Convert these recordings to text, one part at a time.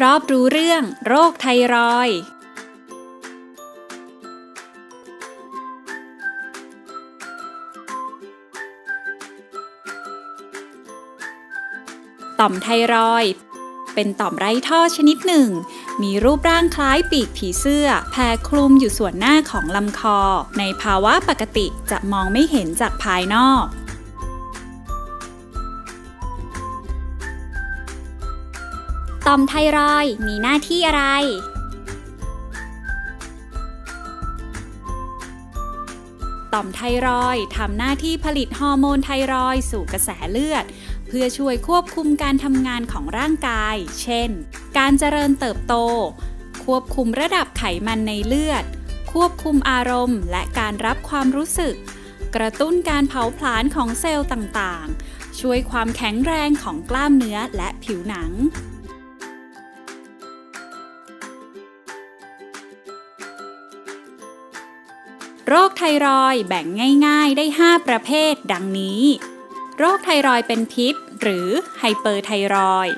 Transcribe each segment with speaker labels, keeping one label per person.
Speaker 1: รอบรู้เรื่องโรคไทรอยต่อมไทรอยเป็นต่อมไร้ท่อชนิดหนึ่ง มีรูปร่างคล้ายปีกผีเสื้อ แผ่คลุมอยู่ส่วนหน้าของลำคอ ในภาวะปกติจะมองไม่เห็นจากภายนอก
Speaker 2: ต่อมไทรอยมีหน้าที่อะไร
Speaker 1: ต่อมไทรอยทำหน้าที่ผลิตฮอร์โมนไทรอยสู่กระแสเลือด เพื่อช่วยควบคุมการทำงานของร่างกาย เช่น การเจริญเติบโต ควบคุมระดับไขมันในเลือด ควบคุมอารมณ์ และการรับความรู้สึก กระตุ้นการเผาผลาญของเซลล์ต่างๆ ช่วยความแข็งแรงของกล้ามเนื้อและผิวหนัง โรคไทรอยแบ่งง่าย ๆ ได้ 5 ประเภท ดังนี้ โรคไทรอยเป็นพิษ หรือไฮเปอร์ไทรอย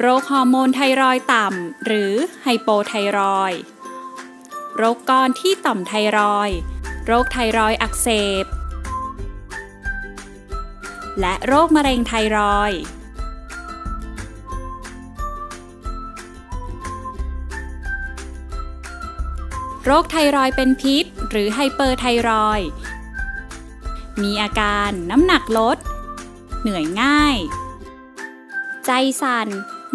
Speaker 1: โรคฮอร์โมนไทรอยต่ำ หรือไฮโปไทรอย โรคก้อนที่ต่อมไทรอย โรคไทรอยอักเสบ และโรคมะเร็งไทรอยโรคไทรอยเป็นพิษ หรือไฮเปอร์ไทรอย มีอาการน้ำหนักลด เหนื่อยง่าย ใจสั่น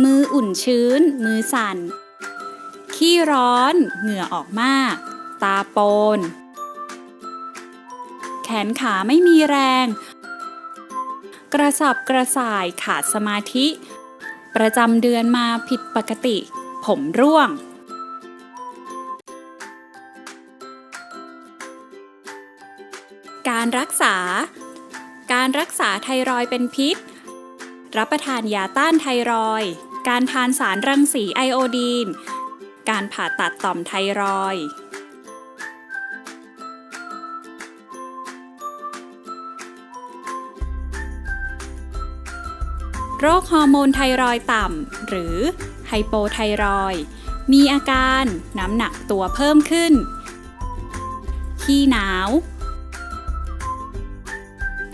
Speaker 1: มืออุ่นชื้น มือสั่น ขี้ร้อน เหงื่อออกมาก ตาโปน แขนขาไม่มีแรง กระสับกระส่ายขาดสมาธิ ประจำเดือนมาผิดปกติ ผมร่วง การรักษา การรักษาไทรอยด์เป็นพิษ รับประทานยาต้านไทรอยด์การทานสารรังสีไอโอดีน การผ่าตัดต่อมไทรอยด์โรคฮอร์โมนไทรอยต่ำ หรือไฮโปไทรอย มีอาการน้ำหนักตัวเพิ่มขึ้น ขี้หนาว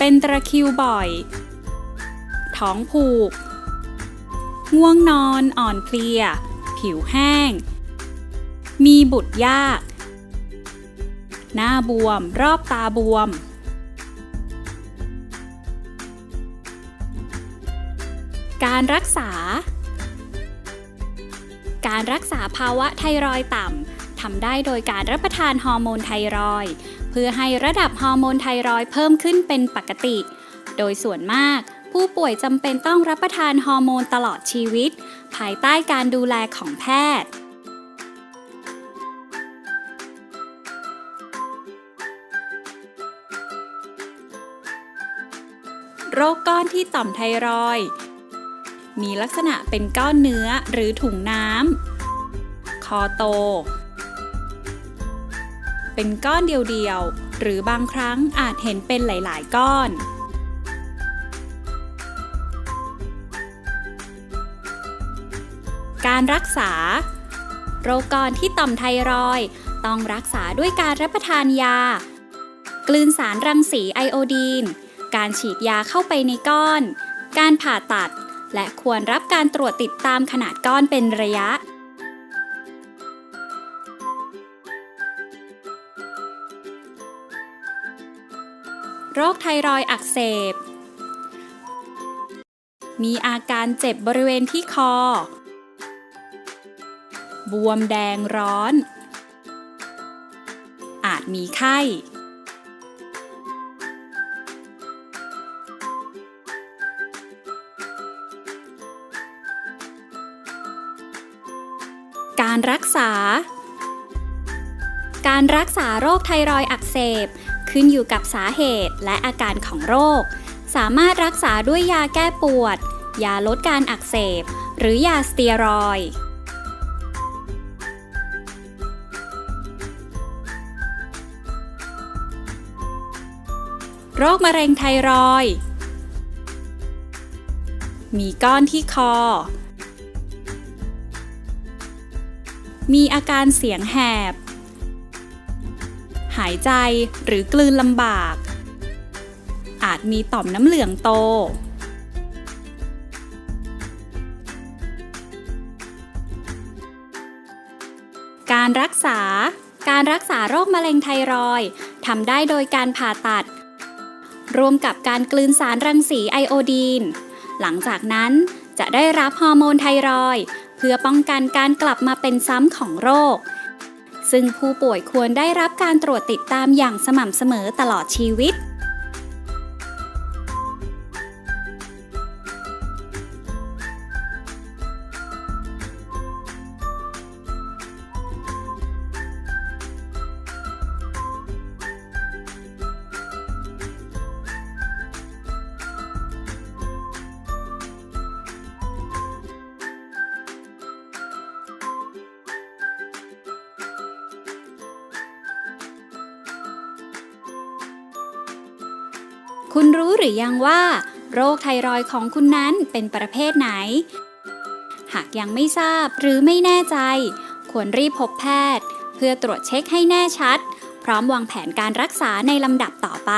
Speaker 1: เป็นตะคริวบ่อย ท้องผูก ง่วงนอนอ่อนเพลีย ผิวแห้ง มีบุตรยาก หน้าบวม รอบตาบวมการรักษา การรักษาภาวะไทรอยต่ำทำได้โดยการรับประทานฮอร์โมนไทรอย เพื่อให้ระดับฮอร์โมนไทรอยด์เพิ่มขึ้นเป็นปกติ โดยส่วนมาก ผู้ป่วยจำเป็นต้องรับประทานฮอร์โมนตลอดชีวิต ภายใต้การดูแลของแพทย์โรคก้อนที่ต่อมไทรอยด์มีลักษณะเป็นก้อนเนื้อหรือถุงน้ำ คอโต เป็นก้อนเดียวๆ หรือบางครั้งอาจเห็นเป็นหลายๆ ก้อน การรักษา โรคก้อนที่ต่อมไทรอยต้องรักษาด้วยการรับประทานยา กลืนสารรังสีไอโอดีน การฉีดยาเข้าไปในก้อน การผ่าตัด และควรรับการตรวจติดตามขนาดก้อนเป็นระยะ โรคไทรอยด์อักเสบ มีอาการเจ็บบริเวณที่คอ บวมแดงร้อน อาจมีไข้การรักษา การรักษาโรคไทรอยด์อักเสบ ขึ้นอยู่กับสาเหตุและอาการของโรค สามารถรักษาด้วยยาแก้ปวด ยาลดการอักเสบ หรือยาสเตียรอยโรคมะเร็งไทรอย มีก้อนที่คอ มีอาการเสียงแหบ หายใจหรือกลืนลำบาก อาจมีต่อมน้ำเหลืองโต การรักษา การรักษาโรคมะเร็งไทรอยทำได้โดยการผ่าตัด รวมกับการกลืนสารรังสีไอโอดีน หลังจากนั้นจะได้รับฮอร์โมนไทรอยเพื่อป้องกันการกลับมาเป็นซ้ำของโรค ซึ่งผู้ป่วยควรได้รับการตรวจติดตามอย่างสม่ำเสมอตลอดชีวิต คุณรู้หรือยังว่า โรคไทรอยด์ของคุณนั้นเป็นประเภทไหน หากยังไม่ทราบหรือไม่แน่ใจ ควรรีบพบแพทย์ เพื่อตรวจเช็คให้แน่ชัด พร้อมวางแผนการรักษาในลำดับต่อไป